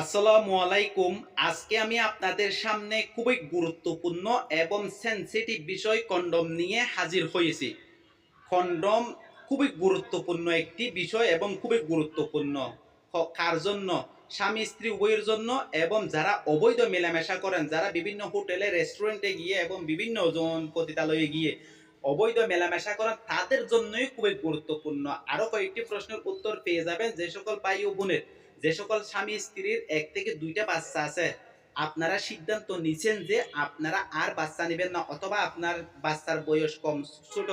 আসসালামু আলাইকুম। আজকে আমি আপনাদের সামনে খুবই গুরুত্বপূর্ণ এবং সেন্সিটিভ বিষয় কন্ডম নিয়ে হাজির হয়েছি। কন্ডম খুবই গুরুত্বপূর্ণ একটি বিষয় এবং খুবই গুরুত্বপূর্ণ কার জন্য? স্বামী, স্ত্রী, উভয়ের জন্য এবং যারা অবৈধ মেলামেশা করেন, যারা বিভিন্ন হোটেলে, রেস্টুরেন্টে গিয়ে এবং বিভিন্ন জন পতিতালয়ে গিয়ে অবৈধ মেলামেশা করেন, তাদের জন্যই খুবই গুরুত্বপূর্ণ। আরও কয়েকটি প্রশ্নের উত্তর পেয়ে যাবেন যে সকল ভাই ও বোনের। যে সকল স্বামী স্ত্রীর এক থেকে দুইটা বাচ্চা আছে, আপনারা সিদ্ধান্ত নিছেন যে আপনারা আর বাচ্চা নেবেন না, অথবা আপনার বাচ্চার বয়স কম, ছোট,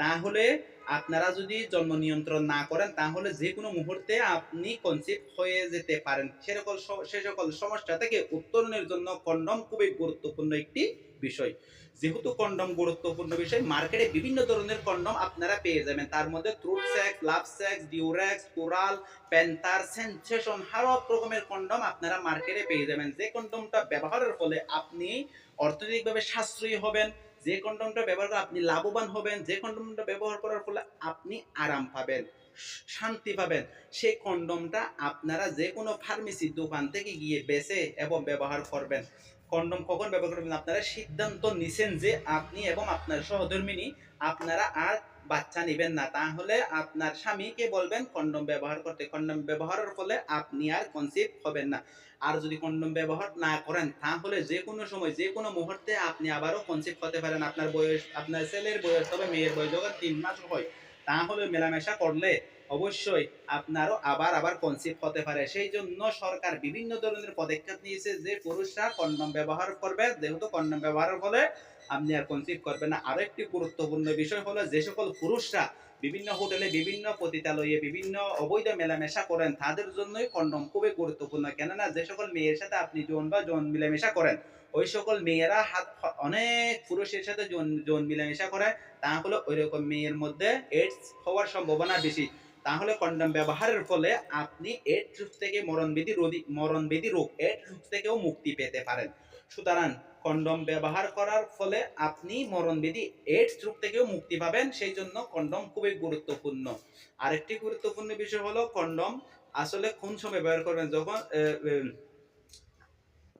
তাহলে আপনারা যদি জন্ম নিয়ন্ত্রণ না করেন, তাহলে যে কোনো মুহূর্তে আপনি কনসিভ হয়ে যেতে পারেন। সেরকম সে সকল সমস্যা থেকে উত্তরণের জন্য কন্ডম খুবই গুরুত্বপূর্ণ একটি বিষয়। যেহেতু কন্ডম গুরুত্বপূর্ণ বিষয়, মার্কেটে বিভিন্ন ধরনের কন্ডম আপনারা পেয়ে যাবেন। তার মধ্যে truth sex love sex Durex coral panther sensation হারক রকমের কন্ডম আপনারা মার্কেটে পেয়ে যাবেন। যে কন্ডমটা ব্যবহারের ফলে আপনি অর্থনৈতিকভাবে সাশ্রয়ী হবেন যে কন্ডমটা ব্যবহার করে, আপনি লাভবান হবেন, যে কন্ডমটা ব্যবহার করার ফলে আপনি আরাম পাবেন, শান্তি পাবেন। সেই কন্ডমটা আপনারা যে কোনো ফার্মেসির দোকান থেকে গিয়ে বেছে এবং ব্যবহার করবেন। কন্ডম কখন ব্যবহার করবেন আপনারা সিদ্ধান্ত নিছেন যে আপনি এবং আপনার সহধর্মিনী, আপনারা আর বাচ্চা নেবেন না, তাহলে আপনার স্বামীকে বলবেন কন্ডম ব্যবহার করতে। কন্ডম ব্যবহারের ফলে আপনি আর কনসিভ হবেন না। আর যদি কন্ডম ব্যবহার না করেন, তাহলে যে কোনো সময় যে কোনো মুহূর্তে আপনি আবারও কনসিভ হতে পারেন। আপনার বয়স, আপনার ছেলের বয়স তবে মেয়ের বয়স, যখন তিন মাস হয় তাহলে মেলামেশা করলে অবশ্যই আপনারও আবার আবার কনসিভ হতে পারে। সেই জন্য সরকার বিভিন্ন ধরনের পদক্ষেপ নিয়েছে যে পুরুষরা কন্ডম ব্যবহার করবে, যেহেতু কন্ডম ব্যবহারের ফলে আপনি আর কনসিভ করবেন না। আরেকটি গুরুত্বপূর্ণ বিষয় হলো যে সকল পুরুষরা বিভিন্ন হোটেলে বিভিন্ন পতিতালয়ে বিভিন্ন অবৈধ মেলামেশা করেন, তাদের জন্যই কন্ডম খুবই গুরুত্বপূর্ণ। কেননা, যে সকল মেয়ের সাথে আপনি যৌন বা যৌন মিলামেশা করেন, ওই সকল মেয়েরা হাত অনেক পুরুষের সাথে যৌন যৌন মিলামেশা করে, তাহলে ওই রকম মেয়ের মধ্যে এইডস হওয়ার সম্ভাবনা বেশি। তাহলে কন্ডম ব্যবহারের ফলে আপনি এইডস থেকে মরণবিধি রোধী মরণবিধি রোগ এইডস থেকেও মুক্তি পেতে পারেন। সুতরাং কন্ডম ব্যবহার করার ফলে আপনি মরণবিধি এইডস রোগ থেকেও মুক্তি পাবেন, সেই জন্য কন্ডম খুবই গুরুত্বপূর্ণ। আরেকটি গুরুত্বপূর্ণ বিষয় হলো কন্ডম আসলে কোন সময় ব্যবহার করবেন? যখন